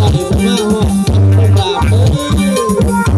อันนี้ผมมาหอดผมปราบเลย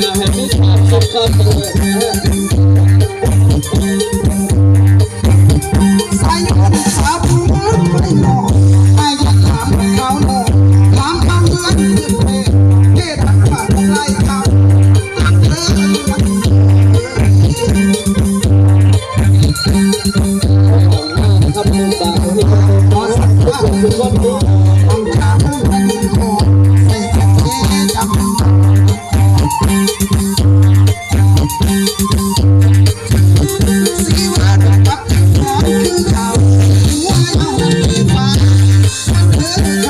อย่าให้มิจฉาชีพเข้าไปใส่หัวสาวผู้นั้นไม่หลอกไม่อยากถามเขาหลอกถามคำเดือนเดือนเพลงเกตทั้งขาดไล่ทำตัดเธอขอบคุณครับขอบคุณครับ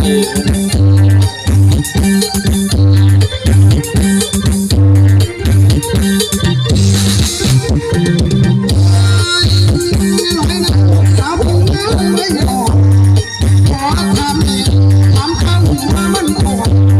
Bye.